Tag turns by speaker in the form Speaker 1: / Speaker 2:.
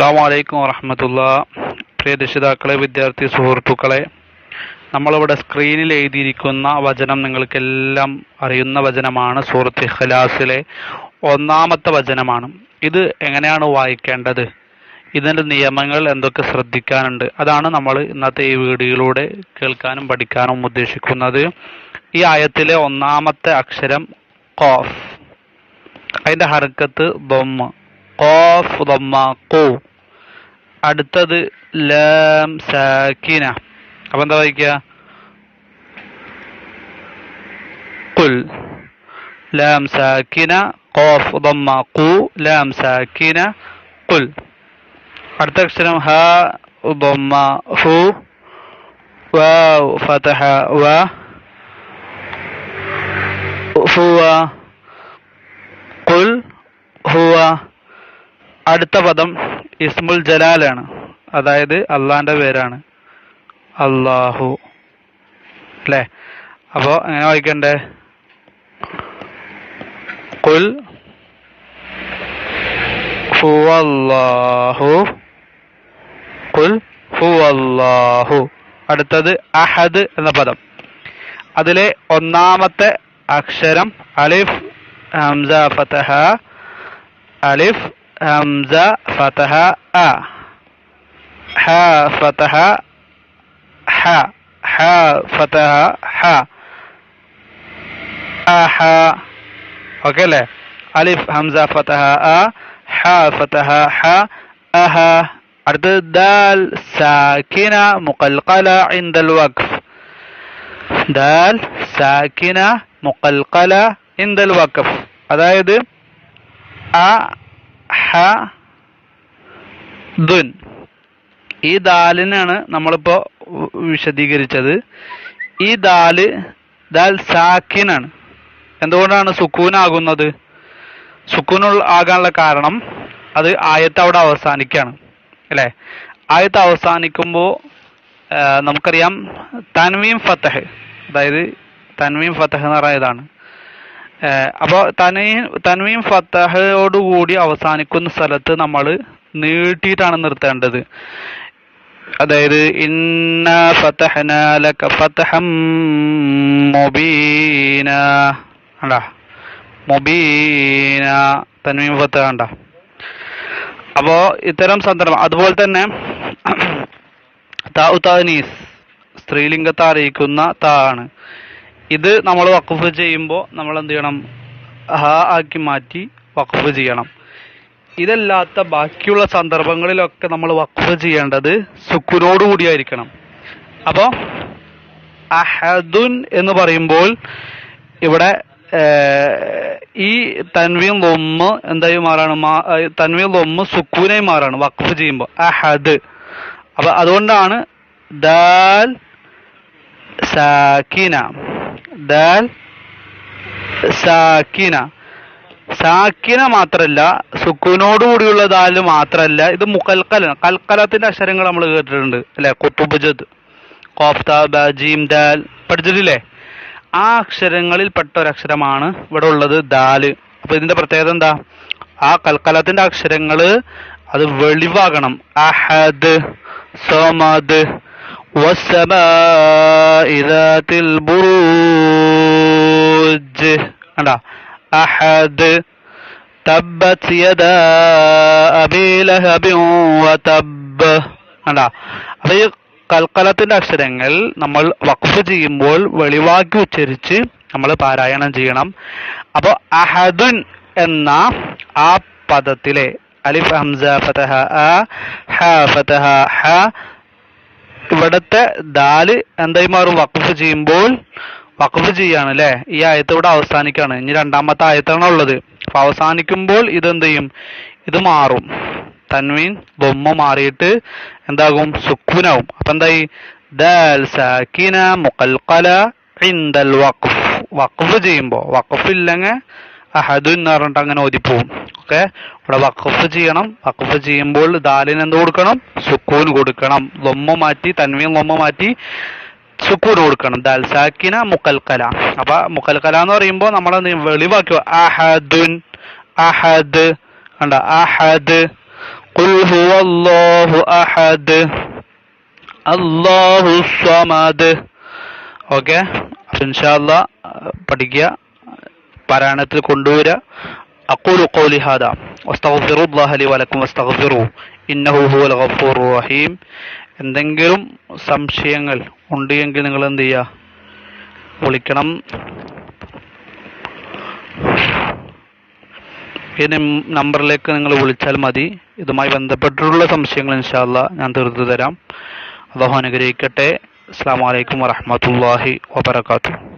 Speaker 1: അസ്സാം വലൈക്കും പ്രിയ രക്ഷിതാക്കളെ വിദ്യാർത്ഥി സുഹൃത്തുക്കളെ നമ്മളിവിടെ സ്ക്രീനിൽ എഴുതിയിരിക്കുന്ന വചനം നിങ്ങൾക്കെല്ലാം അറിയുന്ന വചനമാണ് സൂറത്ത് ഇഖ്ലാസിലെ ഒന്നാമത്തെ വചനമാണ്. ഇത് എങ്ങനെയാണ് വായിക്കേണ്ടത്? ഇതിന്റെ നിയമങ്ങൾ എന്തൊക്കെ ശ്രദ്ധിക്കാനുണ്ട്? അതാണ് നമ്മൾ ഇന്നത്തെ ഈ വീഡിയോയിലൂടെ കേൾക്കാനും പഠിക്കാനും ഉദ്ദേശിക്കുന്നത്. ഈ ആയത്തിലെ ഒന്നാമത്തെ അക്ഷരം കോഫ് അതിന്റെ ഹർക്കത്ത് ബൊമ്മ ഖാഫ് ബൊമ്മ ഖു. അടുത്തത് ലാം സാക്കിന. അപ്പൊ എന്താ വായിക്കുക ഖുൽ ലാം സാക്കിന ഖാഫ് ദമ്മ ഖു. ലാം സാക്കിന ഖുൽ അടുത്ത അക്ഷരം ഹ ഉബമ്മ ഹു വാവ് ഫതഹ വ. ഹുവ ഖുൽ ഹുവ. അടുത്ത പദം ഇസ്മുൽ ജലാലാണ്. അതായത് അള്ളാന്റെ പേരാണ്. അള്ളാഹു അല്ലേ? അപ്പോ എങ്ങനെ വായിക്കണ്ടേ? കുൽ ഹുവല്ലാഹു. ഖുൽ ഹുവല്ലാഹു. അടുത്തത് അഹദ് എന്ന പദം. അതിലെ ഒന്നാമത്തെ അക്ഷരം അലിഫ് ഹംസ ഫതഹ അലിഫ് ഹംസ ഫതഹ അ ഹ ഫതഹ ഹ ഹ ഫതഹ ഹ അഹ ഓക്കെ അല്ലേ അലിഫ് ഹംസ ഫതഹ അ ഹ ഫതഹ ഹ അഹ അടുത്തത് ദാൽ സാക്കിന മുഖൽഖല ഇൻദൽ വഖഫ്. ദാൽ സാക്കിന മുഖൽഖല ഇൻദൽ വഖഫ്. അതായത് അ ഹ ദുൻ. ഈ ദാലിനാണ് നമ്മളിപ്പോ വിശദീകരിച്ചത്. ഈ ദാൽ ദാൽ സാക്കിനാണ്. എന്തുകൊണ്ടാണ് സുക്കൂനാകുന്നത്? സുക്കൂൻ ആകാനുള്ള കാരണം അത് ആയത്ത് അവിടെ അവസാനിക്കുകയാണ് അല്ലേ? ആയത്ത് അവസാനിക്കുമ്പോൾ നമുക്കറിയാം തൻവീം ഫത്തഹ് അതായത് തൻവീം ഫത്തഹ് എന്ന് പറയുന്നതാണ്. അപ്പോൾ തനയും തൻവീം ഫത്തഹയോടുകൂടി അവസാനിക്കുന്ന സ്ഥലത്ത് നമ്മൾ നീട്ടിയിട്ടാണ് നിർത്തേണ്ടത്. അതായത് ഇന്ന ഫതഹന ലക ഫതഹം മുബീന. അല്ല മുബീന. തൻവീം ഫത്തഹ കണ്ട? അപ്പോ ഇത്തരം സന്ദർഭം അതുപോലെ തന്നെ താ ഉതാനീസ് സ്ത്രീലിംഗത്തെ അറിയിക്കുന്ന താ ആണ്. ഇത് നമ്മൾ വഖഫ് ചെയ്യുമ്പോൾ നമ്മൾ എന്ത് ചെയ്യണം? ഹ ആക്കി മാറ്റി വഖഫ് ചെയ്യണം. ഇതല്ലാത്ത ബാക്കിയുള്ള സന്ദർഭങ്ങളിലൊക്കെ നമ്മൾ വഖഫ് ചെയ്യേണ്ടത് സുക്കുനോട് കൂടിയായിരിക്കണം. അപ്പോൾ അഹദുൻ എന്ന് പറയുമ്പോൾ ഇവിടെ ഈ തൻവീൻ ലൊമ്മ് എന്തായി മാറാണ്? തൻവീൻ ലൊമ്മ് സുക്കൂനായി മാറാണ് വഖഫ് ചെയ്യുമ്പോൾ അഹദ്. അപ്പൊ അതുകൊണ്ടാണ് ദാൽ സാക്കിന ദാൽ സാക്കിന. സാക്കിന മാത്രല്ല സുക്കൂനോട് കൂടിയുള്ള ദാൽ മാത്രല്ല ഇത് മുക്കൽക്കലാണ് കൽക്കലത്തിന്റെ അക്ഷരങ്ങൾ നമ്മൾ കേട്ടിട്ടുണ്ട് അല്ലെ? കുത്തുബുജത് കോഫ്ത ബജീം ദാൽ പഠിച്ചിട്ടില്ലേ? ആ അക്ഷരങ്ങളിൽ പെട്ട അക്ഷരമാണ് ഇവിടെ ഉള്ളത് ദാൽ അപ്പൊ ഇതിന്റെ പ്രത്യേകത എന്താ? ആ കൽക്കലത്തിന്റെ അക്ഷരങ്ങൾ അത് വെളിവാകണം. അഹദ് സമദ് വസ്സമാഇദാതിൽ ذات البروج. അഹദ് تبت يدا أبي لهب وتب. അപ്പൊ കൽക്കലത്തിന്റെ അക്ഷരങ്ങൾ നമ്മൾ വഖഫ് ചെയ്യുമ്പോൾ വെളിവാക്കി ഉച്ചരിച്ച് നമ്മൾ പാരായണം ചെയ്യണം. അപ്പോൾ അഹദുൻ എന്ന ആ പദത്തിലെ അലിഫ് ഹംസ ഫതഹ ഹ ഫതഹ ഹ ഇവിടത്തെ ദാൽ എന്തായി മാറും വഖഫ് ചെയ്യുമ്പോൾ വഖഫ് ചെയ്യാണ് അല്ലെ ഈ ആയത്ത് ഇവിടെ അവസാനിക്കാണ്. ഇനി രണ്ടാമത്തെ ആയത്താണ് ഉള്ളത്. അപ്പൊ അവസാനിക്കുമ്പോൾ ഇതെന്ത് ചെയ്യും ഇത് മാറും. തൻവീൻ ബൊമ്മ മാറിയിട്ട് എന്താകും? സുക്കൂനാവും. അപ്പൊ എന്തായി? ദാൽ സാക്കിന മുഖൽഖല ഇൻദൽ വഖഫ്. വഖഫ് വഖഫ് ഇല്ലെങ്കിൽ അഹദു എന്ന് പറഞ്ഞിട്ട് അങ്ങനെ ഓതിപ്പോവും ഓക്കെ ഇവിടെ വഖഫ് ചെയ്യണം വഖഫ് ചെയ്യുമ്പോൾ ദാലിന് എന്ത് കൊടുക്കണം സുക്കൂൻ കൊടുക്കണം ലൊമ്മ മാറ്റി തൻവീൻ ലൊമ്മ മാറ്റി സുക്കൂൻ കൊടുക്കണം ദാൽ സാക്കിന മുക്കൽക്കല അപ്പൊ മുക്കൽക്കല എന്ന് പറയുമ്പോൾ നമ്മൾ വെളിവാക്കി അഹദുൻ അഹദ് കണ്ട അഹദ് قل هو الله أحد അള്ളാഹു സ്വമദ് ഓക്കെ ഇൻഷാല്ല പഠിക്കുക പാരായണത്തിൽ കൊണ്ടുവരിക. ഖൗലി ഹാദ. വസ്തഗ്ഫിറുല്ലാഹ ലി വലക്കും വസ്തഗ്ഫിറു. ഇന്നഹു ഹുവൽ ഗഫൂറുർ റഹീം. എന്തെങ്കിലും സംശയങ്ങൾ ഉണ്ടെങ്കിൽ നിങ്ങൾ എന്ത് ചെയ്യുക വിളിക്കണം. ഈ നമ്പറിലേക്ക് നിങ്ങൾ വിളിച്ചാൽ മതി. ഇതുമായി ബന്ധപ്പെട്ടിട്ടുള്ള സംശയങ്ങൾ ഇൻഷാല്ല ഞാൻ തീർത്തു തരാം അള്ളാഹു അനുഗ്രഹിക്കട്ടെ. അസ്സാം വലൈക്കും വറഹമത്തല്ലാഹി വബർക്കാത്തു